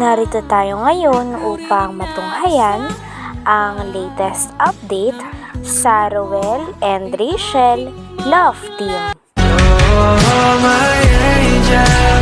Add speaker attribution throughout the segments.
Speaker 1: Narito tayo ngayon upang matunghayan ang latest update sa Roel and Rachel Love Team.
Speaker 2: Oh, my angel,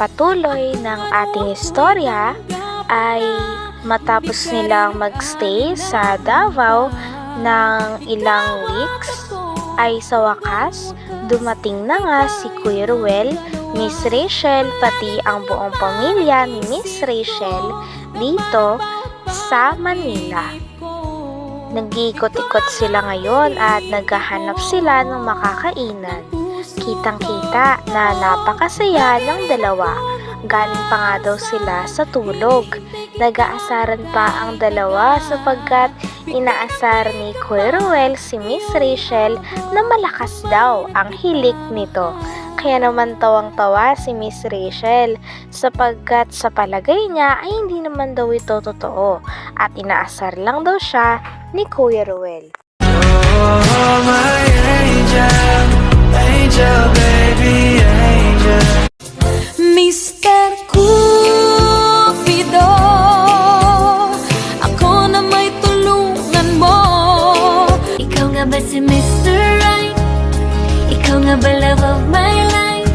Speaker 1: pagpapatuloy ng ating istorya ay matapos nilang magstay sa Davao ng ilang weeks ay sa wakas dumating na nga si Kuya Ruel, Miss Rachel pati ang buong pamilya ni Miss Rachel dito sa Manila. Nag-iikot-ikot sila ngayon at naghahanap sila ng makakainan. Kitang-kita na napakasaya ng dalawa. Galing pa nga daw sila sa tulog. Nag-aasaran pa ang dalawa sapagkat inaasar ni Kuya Ruel si Miss Rachel na malakas daw ang hilik nito. Kaya naman tawang-tawa si Miss Rachel sapagkat sa palagay niya ay hindi naman daw ito totoo at inaasar lang daw siya ni Kuya Ruel.
Speaker 2: Oh, my angel, angel, baby, angel.
Speaker 3: Mr. Cupido Ako na may tulungan mo Ikaw nga ba si Mr. Right? Ikaw nga ba love of my life?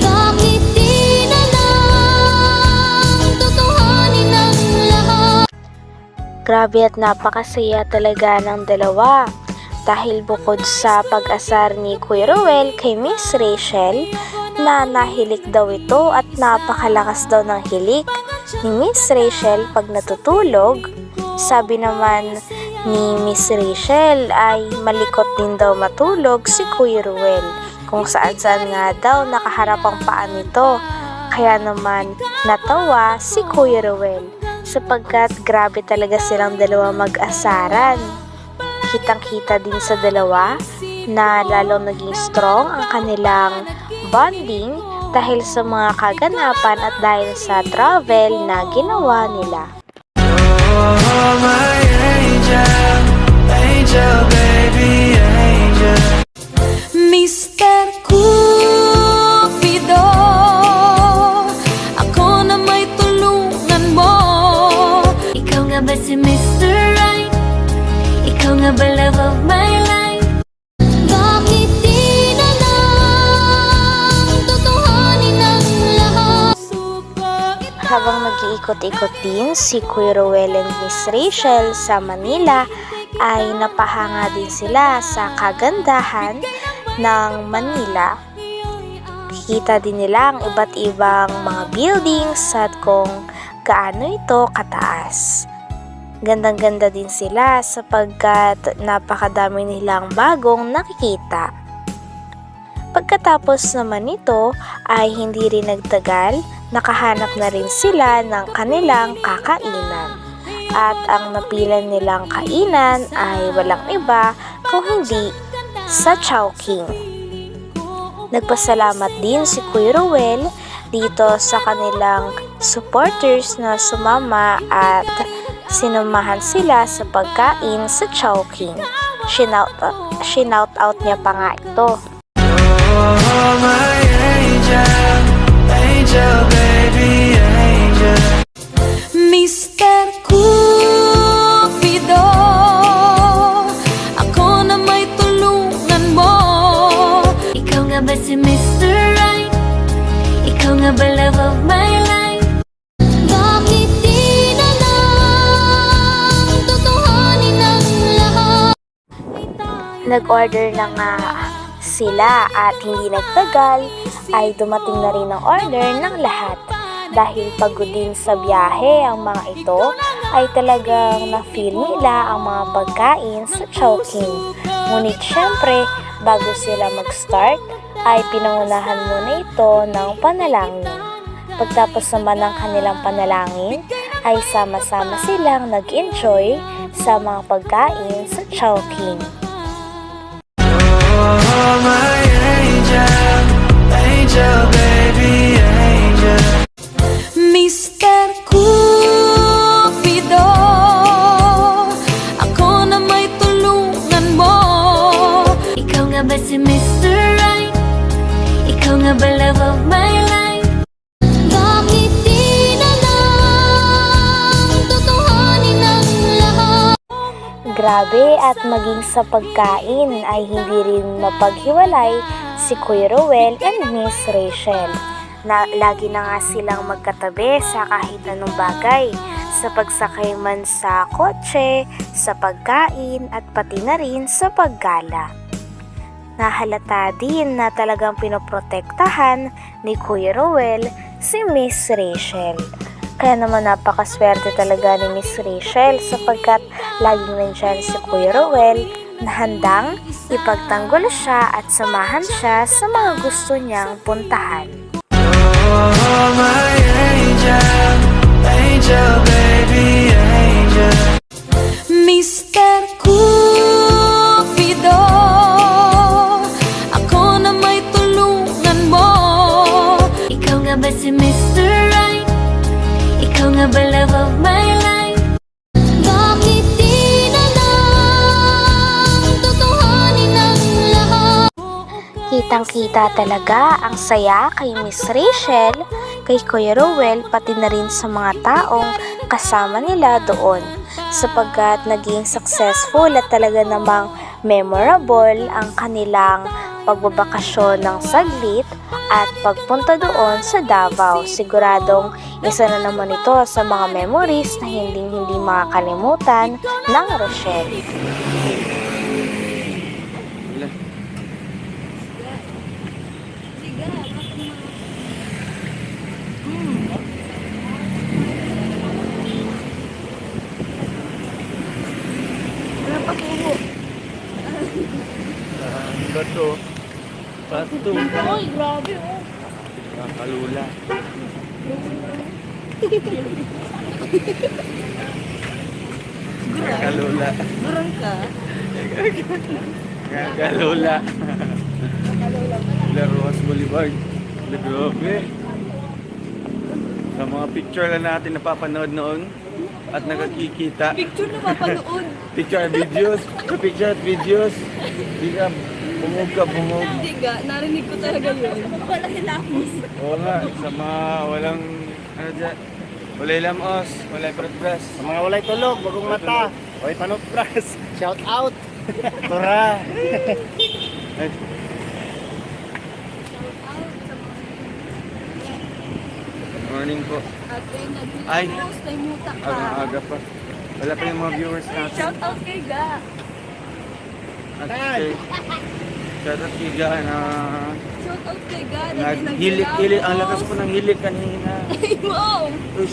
Speaker 3: Bakit di na lang Tutuhanin ang lahat?
Speaker 1: Grabe at napakasaya talaga ng dalawa. Dahil bukod sa pag-asar ni Kuya Ruel kay Miss Rachel, na nahilik daw ito at napakalakas daw ng hilik ni Miss Rachel pag natutulog. Sabi naman ni Miss Rachel ay malikot din daw matulog si Kuya Ruel kung saan saan nga daw nakaharap ang paa nito. Kaya naman natawa si Kuya Ruel sapagkat grabe talaga silang dalawa mag-asaran. Kitang-kita din sa dalawa na lalong naging strong ang kanilang bonding dahil sa mga kaganapan at dahil sa travel na ginawa nila.
Speaker 2: Oh, my angel, angel, baby, angel.
Speaker 1: Habang nag-iikot-ikot din si Kuya Rowell and Miss Rachel sa Manila ay napahanga din sila sa kagandahan ng Manila. Kikita din nila ang iba't ibang mga buildings at kung gaano ito kataas. Gandang-ganda din sila sapagkat napakadami nilang bagong nakikita. Pagkatapos naman nito ay hindi rin nagtagal, nakahanap na rin sila ng kanilang kakainan. At ang napilan nilang kainan ay walang iba kung hindi sa Chowking. Nagpasalamat din si Kuya Ruel dito sa kanilang supporters na sumama at sinamahan sila sa pagkain sa Chowking. Shinout, shinout out niya pa nga ito.
Speaker 2: Oh, my
Speaker 1: Nag-order na nga sila at hindi nagtagal ay dumating na rin ang order ng lahat. Dahil pagod din sa biyahe ang mga ito ay talagang na-feel nila ang mga pagkain sa Chowking. Ngunit syempre, bago sila mag-start ay pinangunahan muna ito ng panalangin. Pagtapos naman ng kanilang panalangin, ay sama-sama silang nag-enjoy sa mga pagkain sa Chowking.
Speaker 2: Oh, my
Speaker 1: Grabe at maging sa pagkain ay hindi rin mapaghiwalay si Kuya Rowell and Miss Rachel. Na, lagi na nga silang magkatabi sa kahit anong bagay, sa pagsakay man sa kotse, sa pagkain at pati na rin sa paggala. Nahalata din na talagang pinoprotektahan ni Kuya Rowell si Miss Rachel. Kaya naman napakaswerte talaga ni Miss Rachel sapagkat laging nandyan si Kuya Rowell na handang ipagtanggol siya at samahan siya sa mga gusto niyang puntahan.
Speaker 2: Oh, my angel, angel, baby, angel.
Speaker 3: Mr. Cupido Ako na may tulungan mo Ikaw nga ba si Mr. Right? Ikaw nga ba love of my life?
Speaker 1: Kitang-kita talaga ang saya kay Miss Rachel, kay Kuya Rowell, pati na rin sa mga taong kasama nila doon sapagkat naging successful at talaga namang memorable ang kanilang pagbabakasyon ng saglit at pagpunta doon sa Davao. Siguradong isa na naman ito sa mga memories na hindi hindi makakalimutan ng Rochelle.
Speaker 4: Bato. Ay, grabe oh. Kakalula. Kakalula. Durang ka? Kakalula. Laruas Boulevard. Grabe. Sa mga picture lang natin napapanood noon at nakakikita.
Speaker 5: Picture na mapanood.
Speaker 4: Picture videos. Picture at videos. Di bumog ka, bumog.
Speaker 5: Hindi nga, narinig ko talaga yun. Wala hilamos.
Speaker 4: Nga, sa mga walang, ano dyan, walay lamos, walay protras.
Speaker 6: Sa mga walay tulog, bagong mata. Oy, panutras. Shout out. Tura.
Speaker 4: Ay. Morning po. Ay.
Speaker 5: nag-post na muta ka.
Speaker 4: Aga, aga pa. Wala pa yung mga viewers natin.
Speaker 5: Shout out kay Ga.
Speaker 4: At kay, shout out kay Ga na
Speaker 5: Shout out kay Ga. na
Speaker 4: naghilik-hilik. Ang lakas po ng hilik kanina.
Speaker 5: Ay, wow!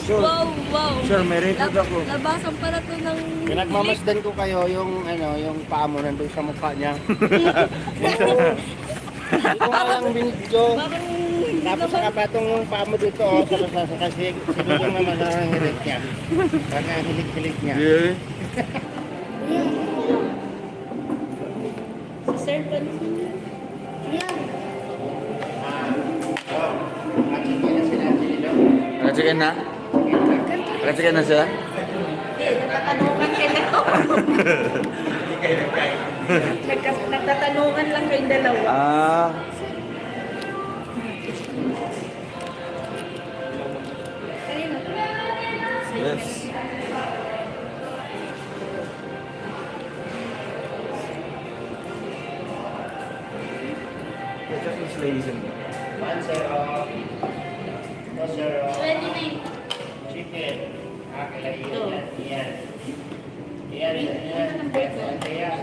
Speaker 4: Sure.
Speaker 5: Wow, wow.
Speaker 4: Sure, may record
Speaker 5: Lab-
Speaker 4: ako.
Speaker 5: Labasan pala to ng...
Speaker 6: Pinagmamasdan ko kayo yung ano, yung paa mo nandun sa mukha niya. Kung walang video,
Speaker 5: Parang
Speaker 6: tapos nakapatong yung paa mo dito, oh, sa sa sa kasi siguro naman ang hilik niya. Parang ang hilik-hilik niya.
Speaker 4: Yeah.
Speaker 5: Sir, pan-
Speaker 4: Nakachikin na? Nakachikin na siya?
Speaker 5: Nagkas- Nagtatanungan lang kayong dalawa.
Speaker 4: Ah. Yes. Ladies and
Speaker 6: One zero. Two zero. Chicken. Ah, kailangan yan. Yan. Yan, yan. Yan.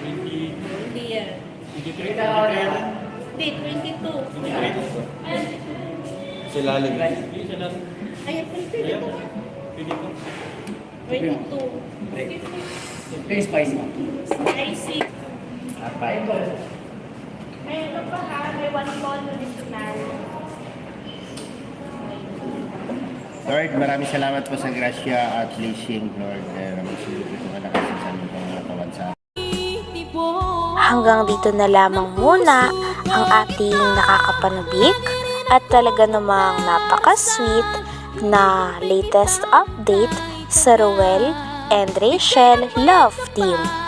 Speaker 5: Hindi yan.
Speaker 6: Kita order.
Speaker 5: Hindi, 22.
Speaker 4: Si Lalim.
Speaker 5: Ayan, 22. 22.
Speaker 6: Please spicy.
Speaker 5: Spicy.
Speaker 6: Apa?
Speaker 1: May pa ha, may one original.
Speaker 6: Lord, maraming salamat po sa grasya at blessing, Lord. Eh, magsulog ito ka nakasin sa aming pangatawan sa
Speaker 1: Hanggang dito na lamang muna ang ating nakakapanabik at talaga namang napaka-sweet na latest update sa Ruel and Rachel Love Team.